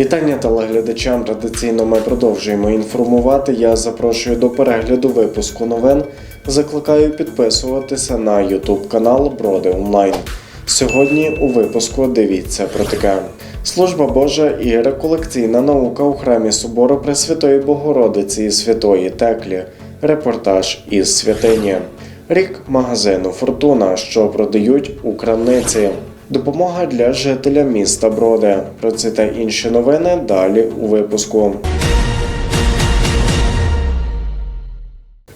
Вітання телеглядачам. Традиційно ми продовжуємо інформувати. Я запрошую до перегляду випуску новин. Закликаю підписуватися на YouTube канал Броди Онлайн. Сьогодні у випуску дивіться про таке. Служба Божа і реколекційна наука у храмі Собору Пресвятої Богородиці і Святої Теклі. Репортаж із святині. Рік магазину Фортуна, що продають у крамниці. Допомога для жителя міста Броди. Про це та інші новини далі у випуску.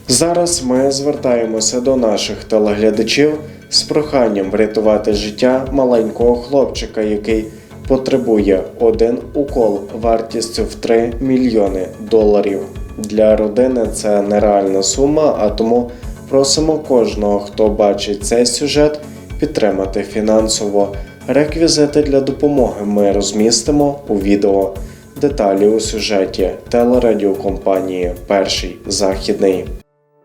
Зараз ми звертаємося до наших телеглядачів з проханням врятувати життя маленького хлопчика, який потребує один укол вартістю в 3 мільйони доларів. Для родини це нереальна сума, а тому просимо кожного, хто бачить цей сюжет, підтримати фінансово. Реквізити для допомоги ми розмістимо у відео. Деталі у сюжеті телерадіокомпанії Перший західний.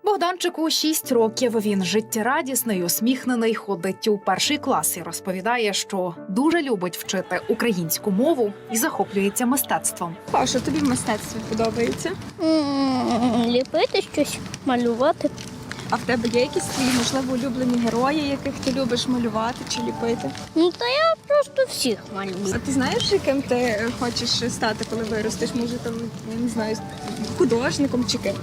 Богданчику 6 років. Він життєрадісний, усміхнений, ходить у перший клас і розповідає, що дуже любить вчити українську мову і захоплюється мистецтвом. А що тобі в мистецтві подобається? Ліпити щось, малювати. А в тебе є якісь твої, можливо, улюблені герої, яких ти любиш малювати чи ліпити? Ну та я просто всіх малюю. А ти знаєш, яким ти хочеш стати, коли виростеш? Може, там, я не знаю, художником чи ким?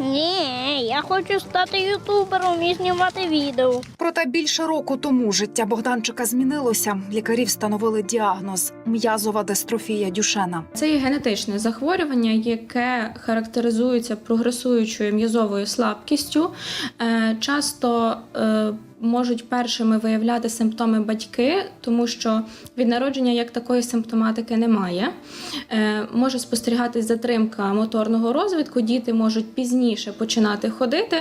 Ні, я хочу стати ютубером і знімати відео. Проте більше року тому життя Богданчика змінилося. Лікарі встановили діагноз м'язова дистрофія Дюшена. Це є генетичне захворювання, яке характеризується прогресуючою м'язовою слабкістю. Е, Часто е, можуть першими виявляти симптоми батьки, тому що від народження як такої симптоматики немає. Е, Може спостерігатись затримка моторного розвитку, діти можуть пізніше починати ходити.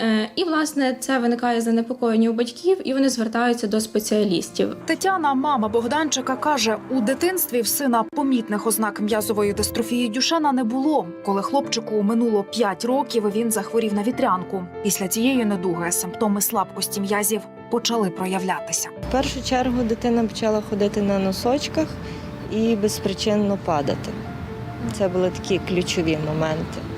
Е, І, власне, це виникає занепокоєння у батьків, і вони звертаються до спеціалістів. Тетяна, мама Богданчика, каже, у дитинстві в сина помітних ознак м'язової дистрофії Дюшена не було. Коли хлопчику минуло 5 років, він захворів на вітрянку. Після цієї недуги симптоми слабкості м'язів почали проявлятися. В першу чергу дитина почала ходити на носочках і безпричинно падати. Це були такі ключові моменти.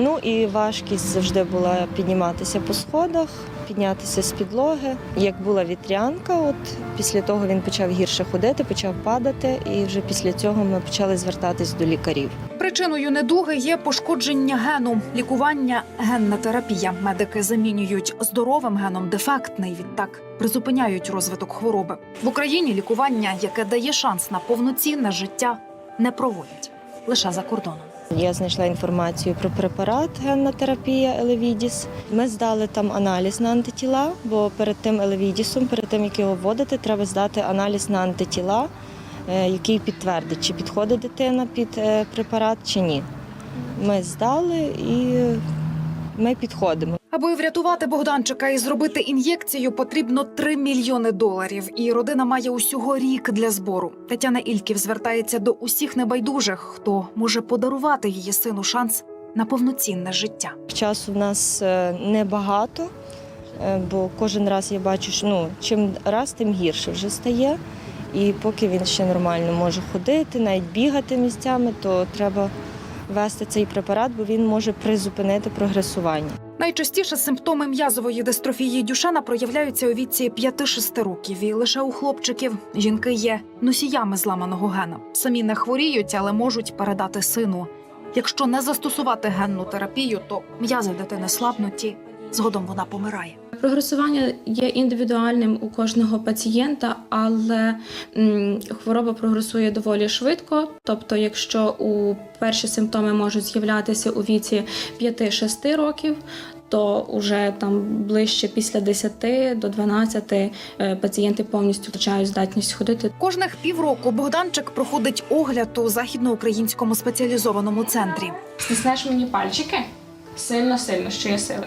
Ну і важкість завжди була підніматися по сходах, піднятися з підлоги. Як була вітрянка, от після того він почав гірше ходити, почав падати, і вже після цього ми почали звертатись до лікарів. Причиною недуги є пошкодження гену, лікування, генна терапія. Медики замінюють здоровим геном дефектний. Відтак призупиняють розвиток хвороби. В Україні лікування, яке дає шанс на повноцінне життя, не проводять лише за кордоном. Я знайшла інформацію про препарат генна терапія Елевідіс. Ми здали там аналіз на антитіла, бо перед тим Елевідісом, перед тим як його вводити, треба здати аналіз на антитіла, е, який підтвердить, чи підходить дитина під е, препарат чи ні. Ми здали і ми підходимо. Аби врятувати Богданчика і зробити ін'єкцію, потрібно 3 мільйони доларів. І родина має усього рік для збору. Тетяна Ільків звертається до усіх небайдужих, хто може подарувати її сину шанс на повноцінне життя. Часу в нас е, небагато, е, бо кожен раз я бачу, що ну, чим раз, тим гірше вже стає. І поки він ще нормально може ходити, навіть бігати місцями, то треба ввести цей препарат, бо він може призупинити прогресування. Найчастіше симптоми м'язової дистрофії Дюшена проявляються у віці 5-6 років. І лише у хлопчиків жінки є носіями зламаного гена. Самі не хворіють, але можуть передати сину. Якщо не застосувати генну терапію, то м'язи дитини слабнуті. Згодом вона помирає. Прогресування є індивідуальним у кожного пацієнта, але хвороба прогресує доволі швидко. Тобто, якщо у перші симптоми можуть з'являтися у віці 5-6 років, то уже там ближче після 10 до 12 е, пацієнти повністю втрачають здатність ходити. Кожних півроку Богданчик проходить огляд у західноукраїнському спеціалізованому центрі. Стиснеш мені пальчики сильно, сильно, що є сили.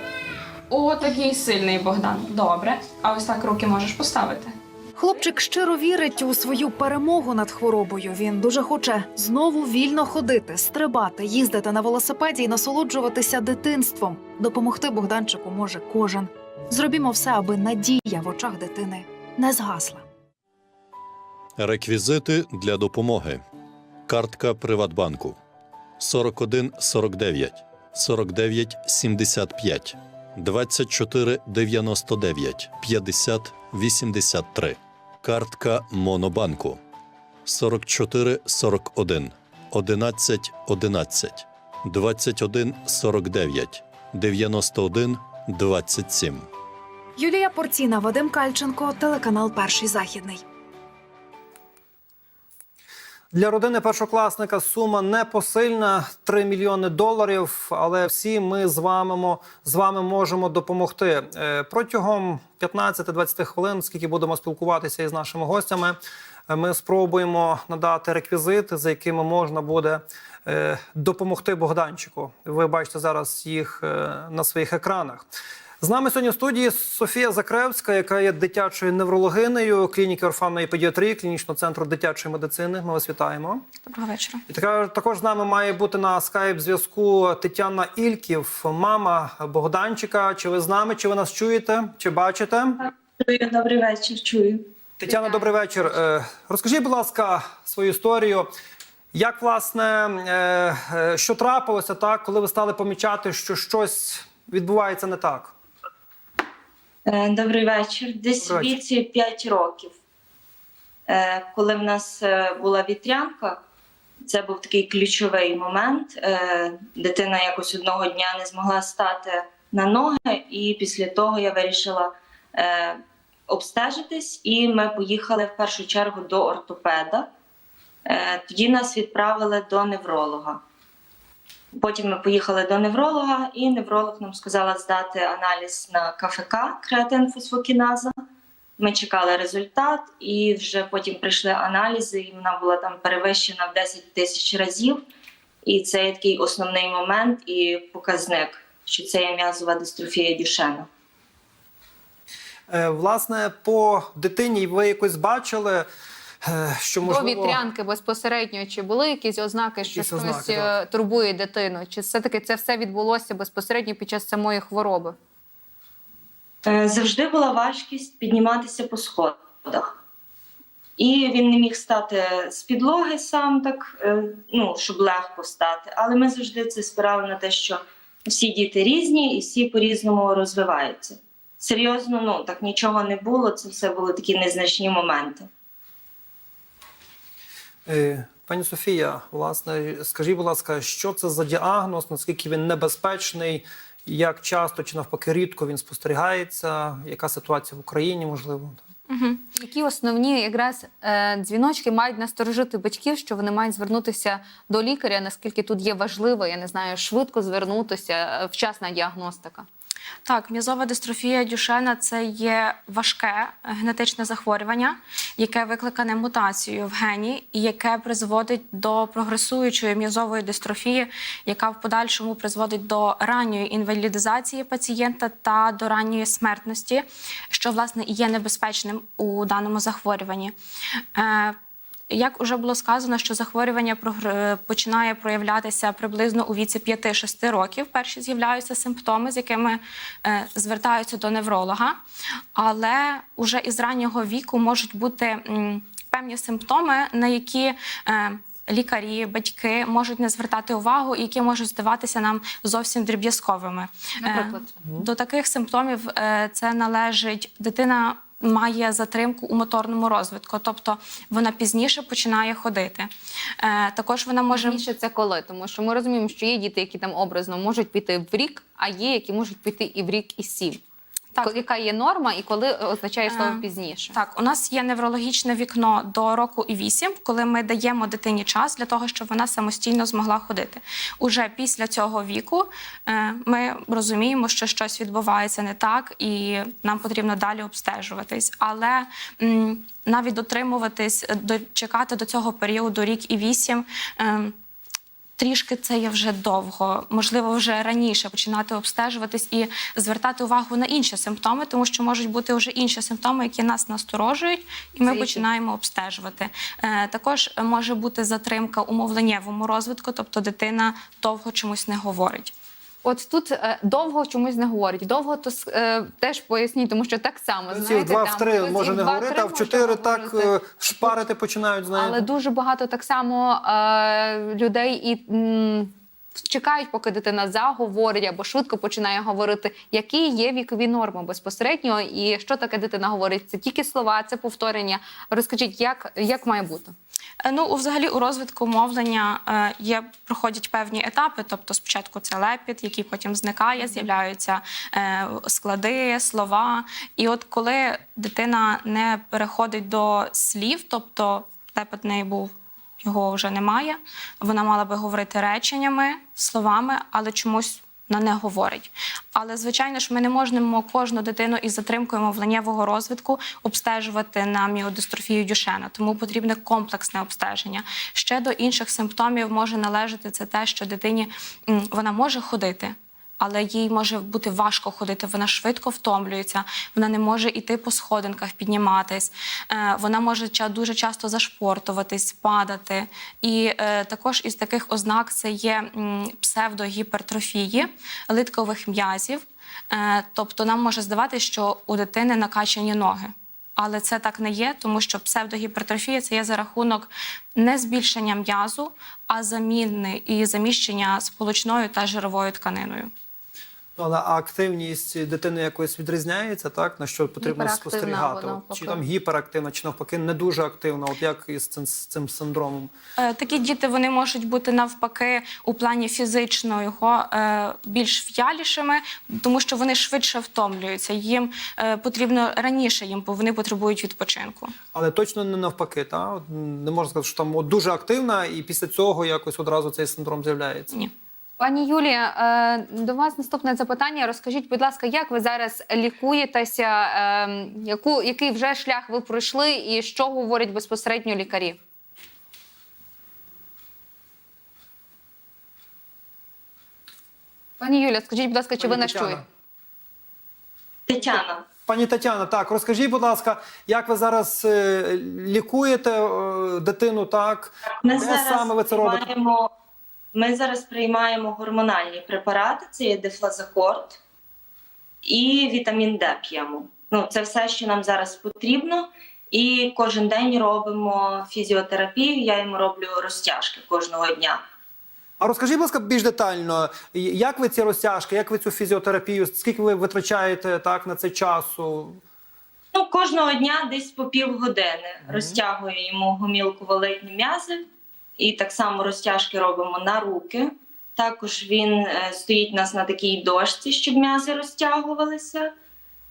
О, такий сильний Богдан. Добре. А ось так руки можеш поставити. Хлопчик щиро вірить у свою перемогу над хворобою. Він дуже хоче знову вільно ходити, стрибати, їздити на велосипеді і насолоджуватися дитинством. Допомогти Богданчику може кожен. Зробімо все, аби надія в очах дитини не згасла. Реквізити для допомоги. Картка Приватбанку 41 49 49 75 24 99 50 83. Картка Монобанку 44 41 11 11 21 49 91 27. Юлія Порціна, Вадим Кальченко, телеканал Перший західний. Для родини першокласника сума непосильна 3 мільйони доларів. Але всі ми з вами з вами можемо допомогти Е, протягом 15-20 хвилин, скільки будемо спілкуватися із нашими гостями. е, Ми спробуємо надати реквізити, за якими можна буде е, допомогти Богданчику. Ви бачите зараз їх на своїх екранах. З нами сьогодні в студії Софія Закревська, яка є дитячою неврологинею клініки орфанної педіатрії, клінічного центру дитячої медицини. Ми вас вітаємо. Доброго вечора. І така також з нами має бути на скайп зв'язку Тетяна Ільків, мама Богданчика. Чи ви з нами? Чи ви нас чуєте? Чи бачите? Чую, добрий вечір, чую. Тетяна, добрий вечір. Е, Розкажіть, будь ласка, свою історію. Як власне е, е, що трапилося, так, коли ви стали помічати, що щось відбувається не так? Е, Добрий вечір. Десь Добрий віці 5 років. Е, Коли в нас е, була вітрянка, це був такий ключовий момент. Дитина якось одного дня не змогла стати на ноги, і після того я вирішила обстежитись, і ми поїхали в першу чергу до ортопеда. Тоді нас відправили до невролога. Потім ми поїхали до невролога, і невролог нам сказала здати аналіз на КФК креатинфосфокіназа. Ми чекали результат, і вже потім прийшли аналізи, і вона була там перевищена в 10 тисяч разів. І це є такий основний момент і показник, що це є м'язова дистрофія Дюшена. Е, Власне, по дитині ви якось бачили, що можливо... До вітрянки безпосередньо чи були якісь ознаки, що Якісь ознаки, е, так. турбує дитину? Чи все-таки це все відбулося безпосередньо під час самої хвороби? Е, Завжди була важкість підніматися по сходах. І він не міг стати з підлоги сам так, е, ну, щоб легко стати. Але ми завжди це спирали на те, що всі діти різні і всі по-різному розвиваються. Серйозно, ну так нічого не було, це все були такі незначні моменти. Е, Пані Софія, власне, скажіть, будь ласка, що це за діагноз, наскільки він небезпечний, як часто чи навпаки рідко він спостерігається, яка ситуація в Україні, можливо? Угу. Які основні якраз е, дзвіночки мають насторожити батьків, що вони мають звернутися до лікаря? Наскільки тут є важливо, я не знаю, швидко звернутися, е, вчасна діагностика? Так, м'язова дистрофія Дюшена це є важке генетичне захворювання, яке викликане мутацією в гені, і яке призводить до прогресуючої м'язової дистрофії, яка в подальшому призводить до ранньої інвалідизації пацієнта та до ранньої смертності, що власне і є небезпечним у даному захворюванні. Е, як уже було сказано, що захворювання прогр- починає проявлятися приблизно у віці 5-6 років. Перші з'являються симптоми, з якими е, звертаються до невролога, але уже із раннього віку можуть бути певні симптоми, на які е, Лікарі, батьки можуть не звертати увагу, і які можуть здаватися нам зовсім дріб'язковими. Е, Наприклад? до таких симптомів е, це належить дитина. Має затримку у моторному розвитку, тобто вона пізніше починає ходити. Е, також вона може Пізніше це коли? Тому що ми розуміємо, що є діти, які там образно можуть піти в рік, а є, які можуть піти і в рік, і сім. Так. Яка є норма і коли означає слово Е, пізніше? Так, у нас є неврологічне вікно до року і вісім, коли ми даємо дитині час для того, щоб вона самостійно змогла ходити. Уже після цього віку е, ми розуміємо, що щось відбувається не так, і нам потрібно далі обстежуватись. Але навіть дотримуватись, е, дочекати до цього періоду рік і вісім. Трішки це є вже довго. Можливо, вже раніше починати обстежуватись і звертати увагу на інші симптоми, тому що можуть бути вже інші симптоми, які нас насторожують, і ми Це починаємо обстежувати. Е, також може бути затримка у мовленнєвому розвитку, тобто дитина довго чомусь не говорить. От тут е, довго чомусь не говорить. Довго то е, теж поясніть, тому що так само знаєте, два там в три хтось може не говорити, а в чотири так говорити. е, шпарити починають, знаєте. Але дуже багато так само е, людей і м, чекають, поки дитина заговорить або швидко починає говорити, які є вікові норми безпосередньо, і що таке дитина говорить. Це тільки слова, це повторення. Розкажіть, як, як має бути? Е, Ну, взагалі, у розвитку мовлення е, є проходять певні етапи. Тобто, спочатку це лепіт, який потім зникає, з'являються е, склади, слова. І от коли дитина не переходить до слів, тобто лепет неї був. Його вже немає. Вона мала би говорити реченнями, словами, але чомусь вона не говорить. Але звичайно ж, ми не можемо кожну дитину із затримкою мовленнєвого розвитку обстежувати на міодистрофію Дюшена, тому потрібне комплексне обстеження. Ще до інших симптомів може належати це те, що дитині вона може ходити. Але їй може бути важко ходити, вона швидко втомлюється, вона не може йти по сходинках, підніматись, е, вона може дуже часто зашпортуватись, падати. І е, також із таких ознак це є псевдогіпертрофії литкових м'язів. Е, тобто нам може здаватися, що у дитини накачані ноги. Але це так не є, тому що псевдогіпертрофія це є за рахунок не збільшення м'язу, а заміни і заміщення сполучною та жировою тканиною. Але активність дитини якось відрізняється, так? На що потрібно спостерігати? вона, чи там гіперактивна, чи навпаки не дуже активна? От як із цим, з цим синдромом? Е, Такі діти вони можуть бути навпаки у плані фізичного е, більш в'ялішими, тому що вони швидше втомлюються. Їм е, потрібно раніше їм, бо вони потребують відпочинку. Але точно не навпаки, так? Не можна сказати, що там от, дуже активна, і після цього якось одразу цей синдром з'являється. Ні. Пані Юлія, е, до вас наступне запитання. Розкажіть, будь ласка, як ви зараз лікуєтеся? е, Яку, який вже шлях ви пройшли, і що говорять безпосередньо лікарі? Пані Юля, скажіть, будь ласка, чи ви Пані нас Тетяна. чуєте? Тетяна, Пані Тетяна, так розкажіть, будь ласка, як ви зараз е, лікуєте дитину? Так ми Де зараз саме ви це робите? Ми зараз приймаємо гормональні препарати, це є дефлазакорд і вітамін Д п'ємо. Ну, це все, що нам зараз потрібно. І кожен день робимо фізіотерапію. Я йому роблю розтяжки кожного дня. А розкажіть, будь ласка, більш детально, як ви ці розтяжки, як ви цю фізіотерапію, скільки ви витрачаєте так на це часу? Ну, кожного дня десь по півгодини розтягую йому гомілковолитні м'язи, і так само розтяжки робимо на руки. Також він е, стоїть у нас на такій дошці, щоб м'язи розтягувалися.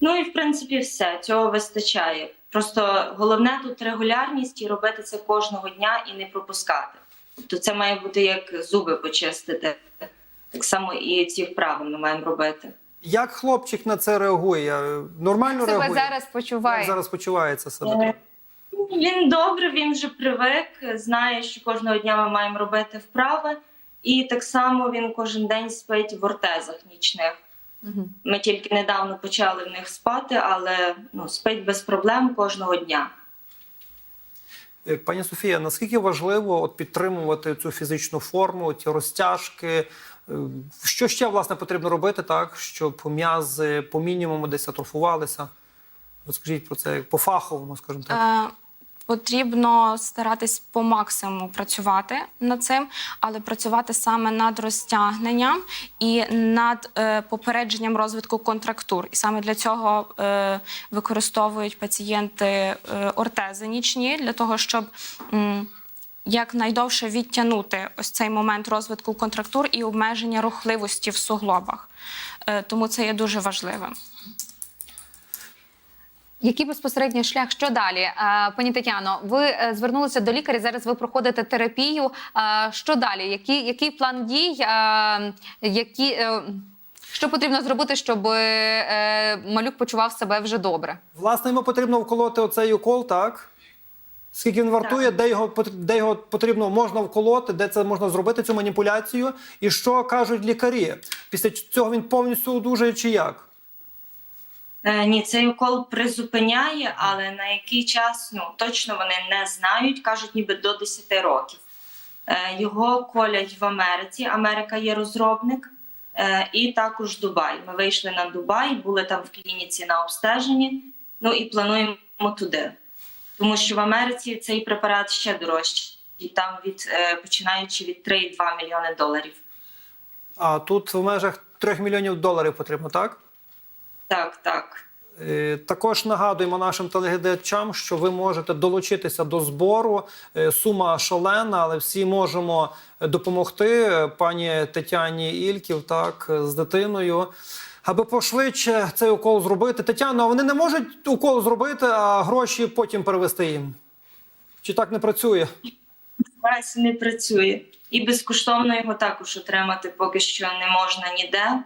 Ну і в принципі все, цього вистачає. Просто головне тут регулярність і робити це кожного дня і не пропускати. Тобто це має бути як зуби почистити. Так само і ці вправи ми маємо робити. Як хлопчик на це реагує? Нормально Себе реагує? зараз почуває. Як зараз почувається себе? Е, Він добре, він вже привик, знає, що кожного дня ми маємо робити вправи, і так само він кожен день спить в ортезах нічних. Ми тільки недавно почали в них спати, але ну, спить без проблем кожного дня. Е, Пані Софія, наскільки важливо от підтримувати цю фізичну форму, ті розтяжки? Е, Що ще власне потрібно робити, так, щоб м'язи по мінімуму десь атрофувалися? Розкажіть про це по фаховому, скажімо так. Потрібно старатись по максимуму працювати над цим, але працювати саме над розтягненням і над е, попередженням розвитку контрактур. І саме для цього е, використовують пацієнти е, ортези нічні для того, щоб м, якнайдовше відтягнути ось цей момент розвитку контрактур і обмеження рухливості в суглобах. Е, тому це є дуже важливим. Який безпосередньо шлях? Що далі? Е, Пані Тетяно, ви е, звернулися до лікаря. Зараз ви проходите терапію. Е, Що далі? Який, який план дій? Які, що потрібно зробити, щоб малюк почував себе вже добре? Власне, йому потрібно вколоти оцей укол, так? Скільки він вартує, де його де його потрібно можна вколоти, де це можна зробити цю маніпуляцію, і що кажуть лікарі? Після цього він повністю одужає чи як? Е, Ні, цей укол призупиняє, але на який час ну точно вони не знають, кажуть, ніби до 10 років. Е, Його колять в Америці. Америка є розробник, е, і також Дубай. Ми вийшли на Дубай, були там в клініці на обстеженні. Ну і плануємо туди, тому що в Америці цей препарат ще дорожчий, і там від починаючи від 3,2 мільйони доларів. А тут в межах 3 мільйонів доларів потрібно, так? Так, так. Е, Також нагадуємо нашим телеглядачам, що ви можете долучитися до збору. Е, Сума шалена, але всі можемо допомогти пані Тетяні Ільків так з дитиною. Аби пошвидше цей укол зробити. Тетяно, а вони не можуть укол зробити, а гроші потім перевести їм. Чи так не працює? Зараз не працює. І безкоштовно його також отримати поки що не можна ніде.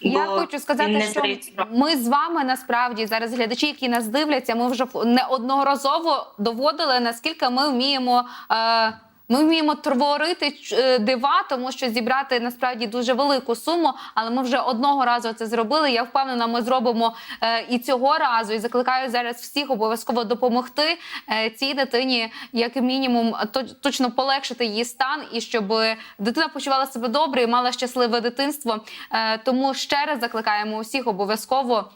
Я бо хочу сказати, що ми з вами насправді зараз глядачі, які нас дивляться, ми вже неодноразово доводили, наскільки ми вміємо. Е- ми вміємо творити е, дива, тому що зібрати насправді дуже велику суму, але ми вже одного разу це зробили. Я впевнена, ми зробимо е, і цього разу. І закликаю зараз всіх обов'язково допомогти е, цій дитині, як мінімум, точно полегшити її стан, і щоб дитина почувала себе добре і мала щасливе дитинство. Тому ще раз закликаємо усіх обов'язково.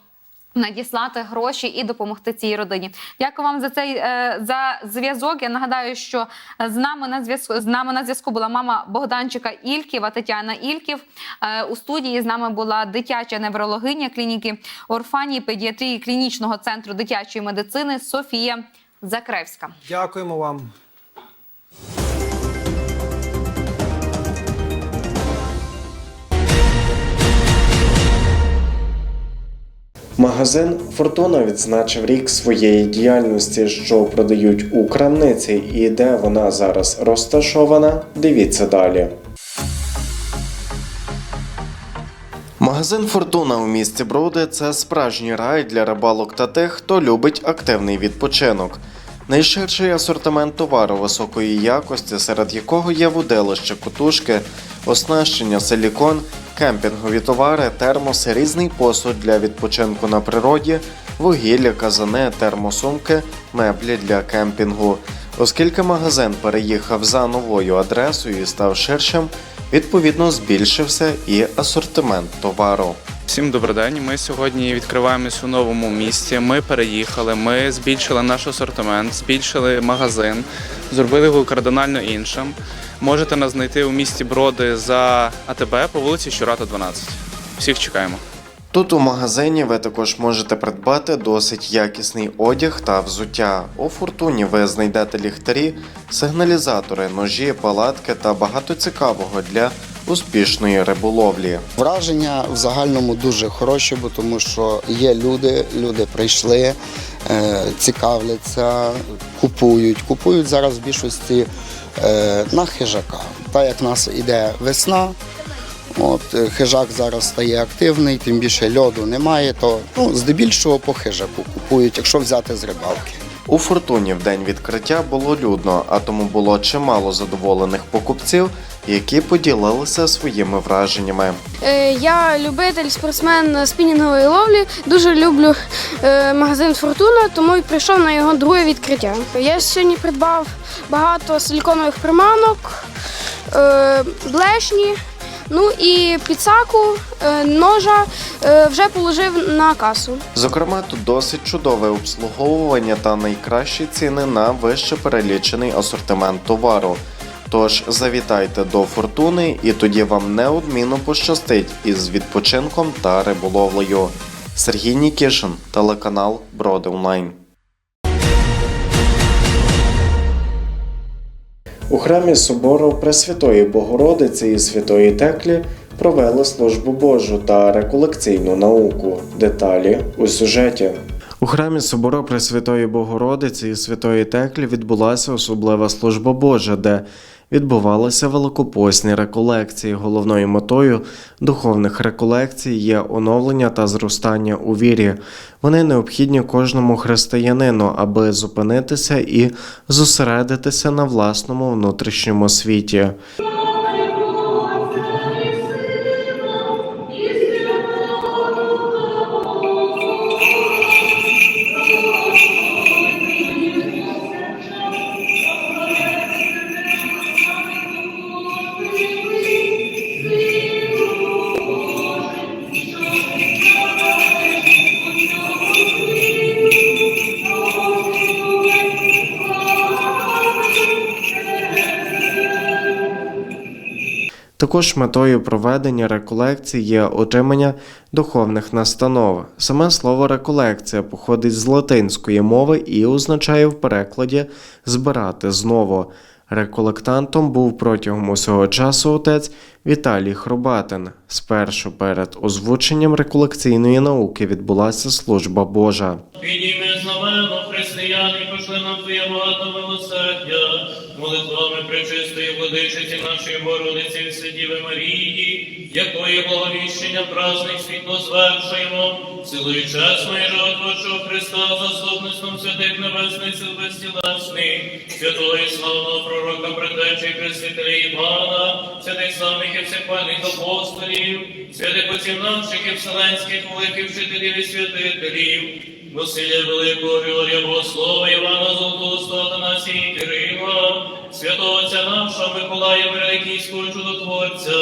Надіслати гроші і допомогти цій родині. Дякую вам за цей е, за зв'язок. Я нагадаю, що з нами на зв'язку з нами на зв'язку була мама Богданчика Ільківа Тетяна Ільків. Е, у студії з нами була дитяча неврологиня клініки Орфанії педіатрії клінічного центру дитячої медицини Софія Закревська. Дякуємо вам. Магазин Фортуна відзначив рік своєї діяльності, що продають у крамниці, і де вона зараз розташована. Дивіться далі. Магазин Фортуна у місті Броди це справжній рай для рибалок та тих, хто любить активний відпочинок. Найширший асортимент товару високої якості, серед якого є вудилище, котушки, оснащення, силікон, кемпінгові товари, термоси, різний посуд для відпочинку на природі, вугілля, казани, термосумки, меблі для кемпінгу. Оскільки магазин переїхав за новою адресою і став ширшим, відповідно збільшився і асортимент товару. Всім добрий день. Ми сьогодні відкриваємось у новому місті. Ми переїхали, ми збільшили наш асортимент, збільшили магазин, зробили його кардинально іншим. Можете нас знайти у місті Броди за АТБ по вулиці Щурата, 12. Всіх чекаємо. Тут у магазині ви також можете придбати досить якісний одяг та взуття. У фортуні ви знайдете ліхтарі, сигналізатори, ножі, палатки та багато цікавого для успішної риболовлі. Враження в загальному дуже хороші, бо тому що є люди, люди прийшли, е, цікавляться, купують. Купують зараз в більшості на хижака. Так як в нас іде весна, от е, хижак зараз стає активний, тим більше льоду немає, то ну, здебільшого по хижаку купують, якщо взяти з рибалки. У фортуні в день відкриття було людно, а тому було чимало задоволених покупців, які поділилися своїми враженнями. Е, Я любитель спортсмен спінінгової ловлі. Дуже люблю е, магазин Фортуна, тому й прийшов на його друге відкриття. Я сьогодні придбав багато силіконових приманок, е, блешні, ну і підсаку, е, ножа е, вже положив на касу. Зокрема, тут досить чудове обслуговування та найкращі ціни на вище перелічений асортимент товару. Тож завітайте до фортуни, і тоді вам неодмінно пощастить із відпочинком та риболовлею. Сергій Нікішин, телеканал Броди Онлайн. У храмі собору Пресвятої Богородиці і Святої Теклі провели службу Божу та реколекційну науку. Деталі у сюжеті. У храмі Собору Пресвятої Богородиці і Святої Теклі відбулася особлива служба Божа, де відбувалися великопосні реколекції. Головною метою духовних реколекцій є оновлення та зростання у вірі. Вони необхідні кожному християнину, аби зупинитися і зосередитися на власному внутрішньому світі. Також метою проведення реколекцій є отримання духовних настанов. Саме слово реколекція походить з латинської мови і означає в перекладі збирати знову. Реколектантом був протягом усього часу отець Віталій Хробатин. Спершу перед озвученням реколекційної науки відбулася служба Божа. Підійми знамено, християни, пошли нам Твоє багато милосердя, молитвами пречистої владичиці нашої Богородиці Вседіви Марії, якої благовіщення праздник світло звершуємо, силою чесної животворчого Христа, заступництвом святих небесних сил безтілесних, святого і славного пророка, предтечі і Хрестителя Івана, святих славних і всехвальних апостолів, святих отців наших і вселенських великих вчителів і святителів, Василя Великого Григорія Богослова, Івана Золотого Атанасія Кирила, святого отця нашого Миколая Великійського чудотворця,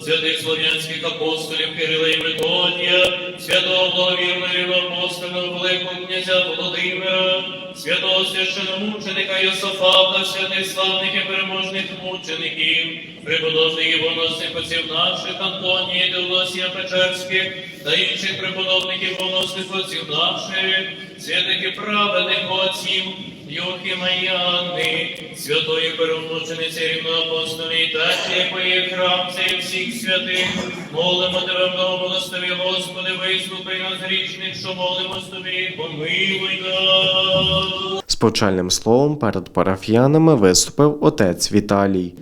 святих слов'янських апостолів Кирила і Методія, святого благовірного апостольного Великого князя Володимира, святого священомученика Йосафата, святих славних і переможних мучеників, преподобних і боносних отців наших Антонія, Теодосія Печерських та інших преподобних і боносних отців наших, святих і праведних отців, Йохима Анни, святої перемучениці рівноапостолі та якої храм цей всіх святих, молимо тебе, благомилостиві, Господи, вислухай нас грішних, що молимось тобі, помилуй нас. З почальним словом перед парафіянами виступив отець Віталій.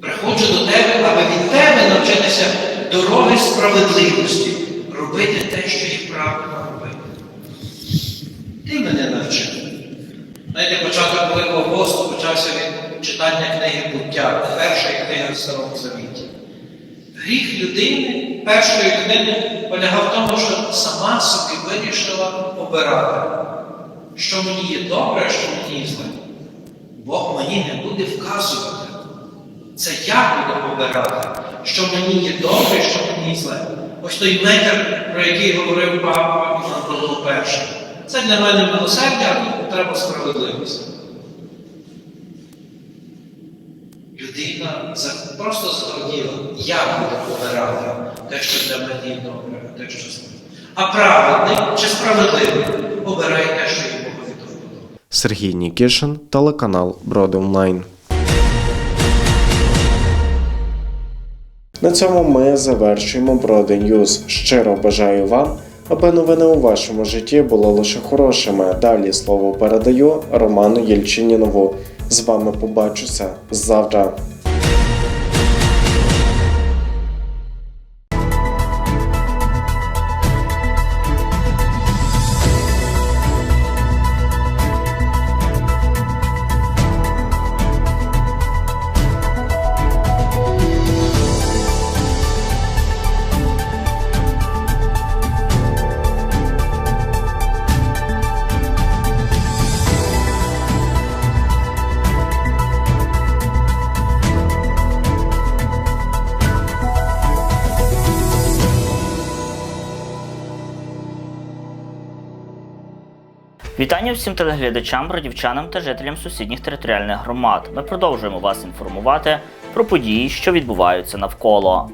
Приходжу до тебе, аби від тебе навчитися дороги справедливості, робити те, що є правильно робити. Ти мене навчив. Знаєте, початок Великого посту почався від читання книги буття, перша книга в Старому Завіті. Гріх людини, першої людини, полягав в тому, що сама собі вирішила обирати, що мені є добре, що мені є зле. Бог мені не буде вказувати. Це я буду обирати, що мені є добре, що мені є зле. Ось той метр, про який говорив папа Іван Павло І. Це для мене милосердя, треба справедливість. Людина просто зрозуміла, я буду обирати те, що для мене добре, а те, що зле. А праведний чи справедливий обирає те, що є до вподоби. Сергій Нікішин, телеканал Броди Онлайн. На цьому ми завершуємо Броди Ньюз. Щиро бажаю вам, аби новини у вашому житті були лише хорошими. Далі слово передаю Роману Єльчинінову. З вами побачуся завтра. Вітання всім телеглядачам, бродівчанам та жителям сусідніх територіальних громад. Ми продовжуємо вас інформувати про події, що відбуваються навколо.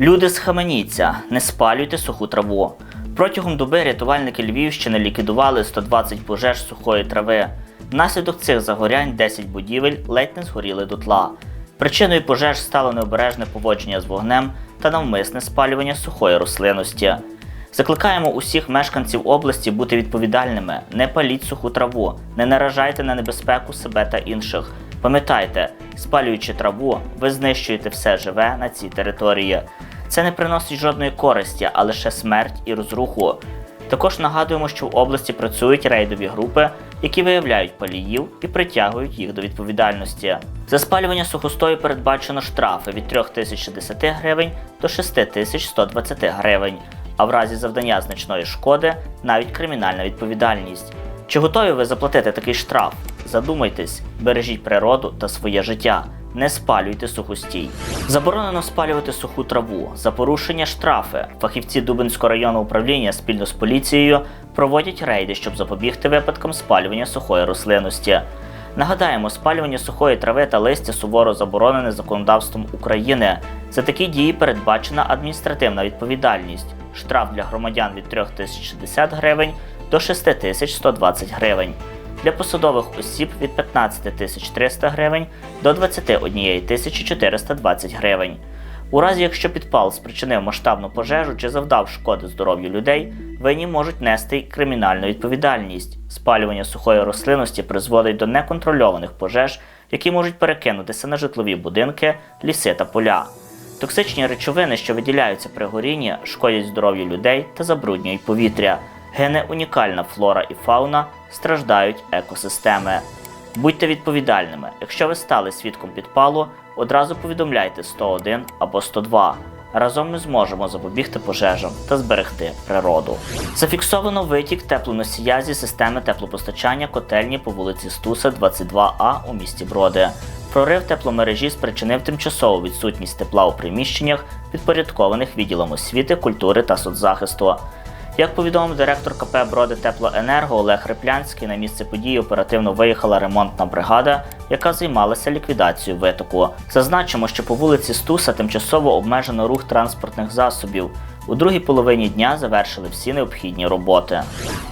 Люди схаменіться, не спалюйте суху траву. Протягом доби рятувальники Львівщини ліквідували 120 пожеж сухої трави. Внаслідок цих загорянь 10 будівель ледь не згоріли дотла. Причиною пожеж стало необережне поводження з вогнем та навмисне спалювання сухої рослинності. Закликаємо усіх мешканців області бути відповідальними, не паліть суху траву, не наражайте на небезпеку себе та інших. Пам'ятайте, спалюючи траву, ви знищуєте все живе на цій території. Це не приносить жодної користі, а лише смерть і розруху. Також нагадуємо, що в області працюють рейдові групи, які виявляють паліїв і притягують їх до відповідальності. За спалювання сухостою передбачено штрафи від 3060 гривень до 6120 гривень, а в разі завдання значної шкоди навіть кримінальна відповідальність. Чи готові ви заплатити такий штраф? Задумайтесь, бережіть природу та своє життя. Не спалюйте сухостій. Заборонено спалювати суху траву. За порушення штрафи. Фахівці Дубинського районного управління спільно з поліцією проводять рейди, щоб запобігти випадкам спалювання сухої рослинності. Нагадаємо, спалювання сухої трави та листя суворо заборонене законодавством України. За такі дії передбачена адміністративна відповідальність. Штраф для громадян від 3060 гривень до 6120 гривень. Для посадових осіб від 15 300 гривень до 21 420 гривень. У разі, якщо підпал спричинив масштабну пожежу чи завдав шкоди здоров'ю людей, винні можуть нести кримінальну відповідальність. Спалювання сухої рослинності призводить до неконтрольованих пожеж, які можуть перекинутися на житлові будинки, ліси та поля. Токсичні речовини, що виділяються при горінні, шкодять здоров'ю людей та забруднюють повітря. Гине унікальна флора і фауна, страждають екосистеми. Будьте відповідальними. Якщо ви стали свідком підпалу, одразу повідомляйте 101 або 102. Разом ми зможемо запобігти пожежам та зберегти природу. Зафіксовано витік теплоносія зі системи теплопостачання котельні по вулиці Стуса, 22А у місті Броди. Прорив тепломережі спричинив тимчасову відсутність тепла у приміщеннях, підпорядкованих відділом освіти, культури та соцзахисту. Як повідомив директор КП Броди Теплоенерго Олег Реплянський, на місце події оперативно виїхала ремонтна бригада, яка займалася ліквідацією витоку. Зазначимо, що по вулиці Стуса тимчасово обмежено рух транспортних засобів. У другій половині дня завершили всі необхідні роботи.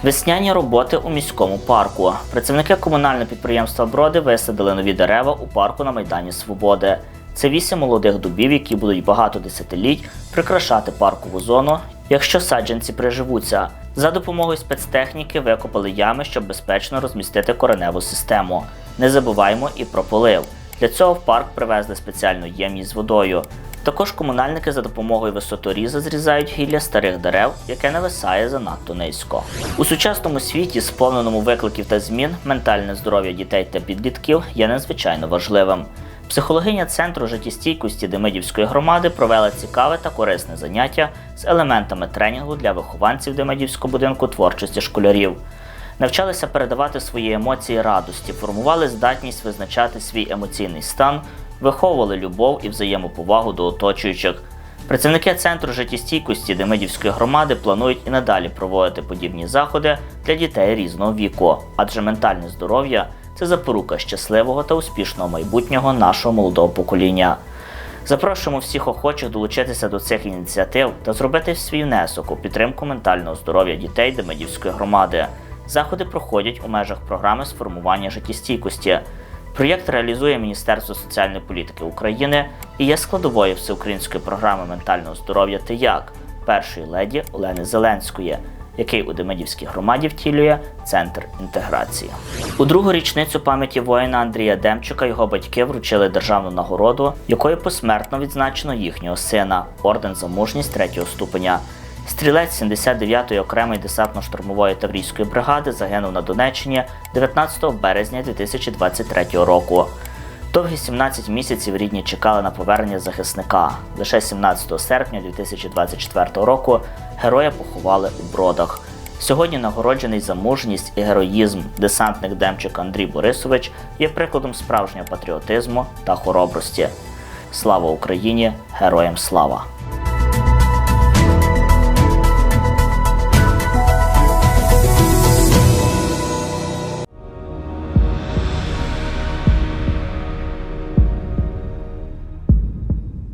Весняні роботи у міському парку. Працівники комунального підприємства Броди висадили нові дерева у парку на Майдані Свободи. Це вісім молодих дубів, які будуть багато десятиліть прикрашати паркову зону, якщо саджанці приживуться. За допомогою спецтехніки викопали ями, щоб безпечно розмістити кореневу систему. Не забуваємо і про полив. Для цього в парк привезли спеціальну ємність з водою. Також комунальники за допомогою висоторіза зрізають гілля старих дерев, яке нависає занадто низько. У сучасному світі, сповненому викликів та змін, ментальне здоров'я дітей та підлітків є надзвичайно важливим. Психологиня центру життєстійкості Демидівської громади провела цікаве та корисне заняття з елементами тренінгу для вихованців Демидівського будинку творчості школярів. Навчалися передавати свої емоції радості, формували здатність визначати свій емоційний стан, виховували любов і взаємоповагу до оточуючих. Працівники центру життєстійкості Демидівської громади планують і надалі проводити подібні заходи для дітей різного віку, адже ментальне здоров'я це запорука щасливого та успішного майбутнього нашого молодого покоління. Запрошуємо всіх охочих долучитися до цих ініціатив та зробити свій внесок у підтримку ментального здоров'я дітей Демидівської громади. Заходи проходять у межах програми з формування життєстійкості. Проєкт реалізує Міністерство соціальної політики України і є складовою всеукраїнської програми ментального здоров'я «Ти як» першої леді Олени Зеленської, який у Демидівській громаді втілює центр інтеграції. У другу річницю пам'яті воїна Андрія Демчука його батьки вручили державну нагороду, якою посмертно відзначено їхнього сина орден за мужність третього ступеня. Стрілець 79-ї окремої десантно-штурмової таврійської бригади загинув на Донеччині 19 березня 2023 року. Довгі 17 місяців рідні чекали на повернення захисника. Лише 17 серпня 2024 року героя поховали у бродах. Сьогодні нагороджений за мужність і героїзм десантник Демчик Андрій Борисович є прикладом справжнього патріотизму та хоробрості. Слава Україні! Героям слава!